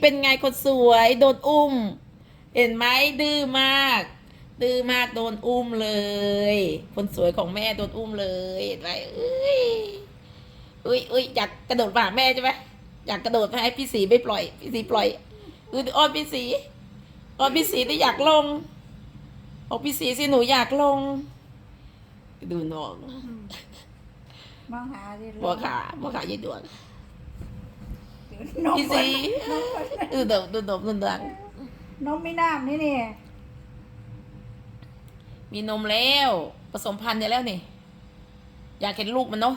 เป็นไงคนสวยโดนอุ้ม เห็นไหมดื้อมาก ดื้อมากโดนอุ้มเลย คนสวยของแม่โดนอุ้มเลยเห็นไหมเอ้ยอุ้ยอุ้ยอยากกระโดดฝ่าแม่ใช่ไหมอยากกระโดดให้พี่สีไม่ปล่อย พี่สีปล่อยอืออ้อนพี่สีอ้อนพี่สีที่อยากลงบอกพี่สีสิหนูอยากลง ดูน้องมองหาดิบัวขาบัวขายีดวง นมพี่สีดูเดบดูเดบดูดังนมไม่น้ำนี่นี่มีนมแล้ว ผสมพันธุ์ได้แล้วนี่ อยากเห็นลูกมันเนาะ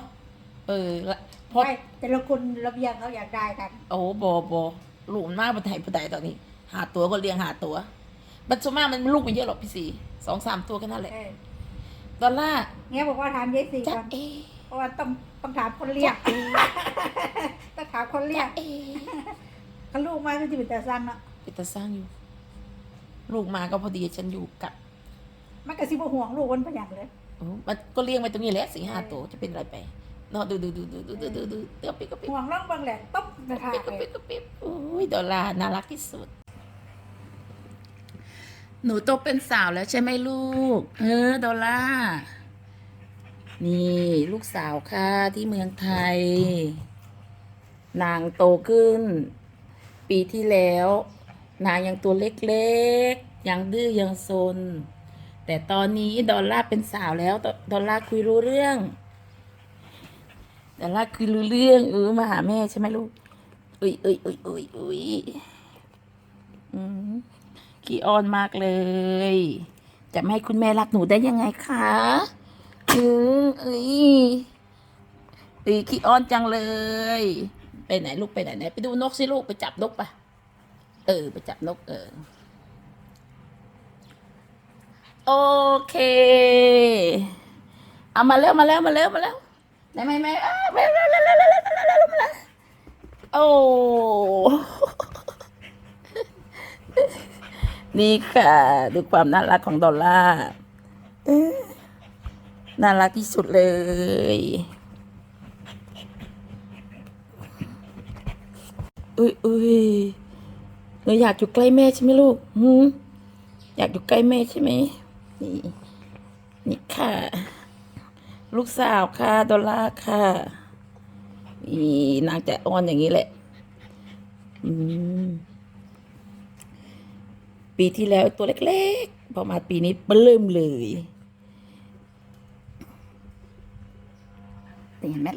เออละเพราะไม่แต่ละคนระเบียงเขาอยากได้กัน โอ้โหบอบอลูกมันมากบนไทยบนไทยตอนนี้ หาตัวก็เลี้ยงหาตัวบัตส่วนมากมันลูกมันเยอะหรอกพี่สีสองสามตัวแค่นั้นแหละเออดอลลาร์เงี้ยบอกว่าถามยายสีจ๊ะก่อนเอเพราะว่าต้องต้องถามคนเรียกต้อง ถามคนเรียจ๊ะกเอเขาลูกมาก็จะเป็นแต่สั่งเนาะเป็นตาสร้างอยู่ ลูกมาก็พอดีฉันอยู่กับมันก็สิบ่ห่วงลูกคนพยังเลยโอ้มันก็เลี้ยงไว้ตรงนี้แหละสี่ห้าตัวจะเป็นอะไรไปเนาะดูดูดูดูดูดูดูดูเตี้ยปิ๊กกระปิ๊กห่วงร่องบางแหละต๊บกระทะปิ๊กกระเลปิ๊ยกกระปิ๊กโอ้ยดอลลาร์น่ารักที่สุด หนูโตเป็นสาวแล้วใช่ไหมลูก เออดอลลาร์นี่ ลูกสาวค่ะที่เมืองไทย นางโตขึ้น ปีที่แล้ว นางยังตัวเล็กๆ ยังดื้อยังซน แต่ตอนนี้ดอลล่าเป็นสาวแล้วดดอลล่าคุยรู้เรื่อง ดอลล่าคุยรู้เรื่องเออมาหาแม่ใช่ไหมลูกอุ้ยอุ้ยอุ้ยอุ้ยอุ้ยอืมขี้อ้อนมากเลย จะไม่ให้คุณแม่รักหนูได้ยังไงคะอืมเอ้ยเอ้ยขี้อ้อนจังเลย ไปไหนลูกไปไหนไหนไปดูนกสิลูกไปจับนกปะเออ ไปจับนก เออ โอเค เอามาแล้วมาแล้วมาแล้วมาแล้วไหนไม่ไม่อ้าวมาแล้วมาแล้วมาแล้วมาแล้วมาแล้วมาแล้โอ้นี่ค่ะ ดูความน่ารักของดอลล่าน่ารักที่สุดเลย อุ้ยอุ้ยหนูอยากอยู่ใกล้แม่ใช่ไหมลูกหืมอยากอยู่ใกล้แม่ใช่ไหมนี่นี่ค่ะ ลูกสาวค่ะ ดอลลาร์ค่ะนี่นางจะอ้อนอย่างนี้แหละ อืม ปีที่แล้วตัวเล็กๆ พอมาปีนี้เริ่มเลยนี่เห็นไหม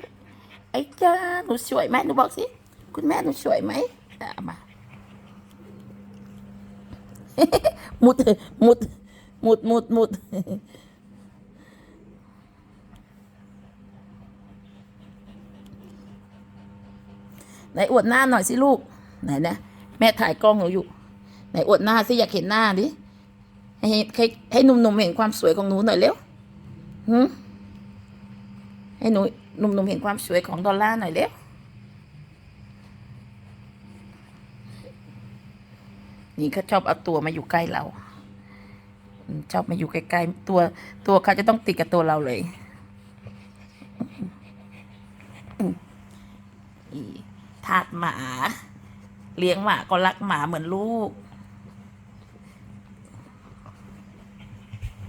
ไอ้จ้าหนูสวยไหมหนูบอกสิ คุณแม่หนูสวยไหมเอามา มุดมุดมุดมุดมุดไหนอวดหน้าหน่อยสิลูก ไหนนะแม่ถ่ายกล้องหนูอยู่ ไหนอวดหน้าสิอยากเห็นหน้าดิให้ให้ให้หนุ่มๆเห็นความสวยของหนูหน่อยเร็วหืให้หนูหนุ่มๆเห็นความสวยของดอลลาร์หน่อยเร็ว นี่เขาชอบเอาตัวมาอยู่ใกล้เราชอบมาอยู่ใกล้ๆตัวตัวเขาจะต้องติดกับตัวเราเลยอืมอีทาดหมา เลี้ยงหมาก็รักหมาเหมือนลูก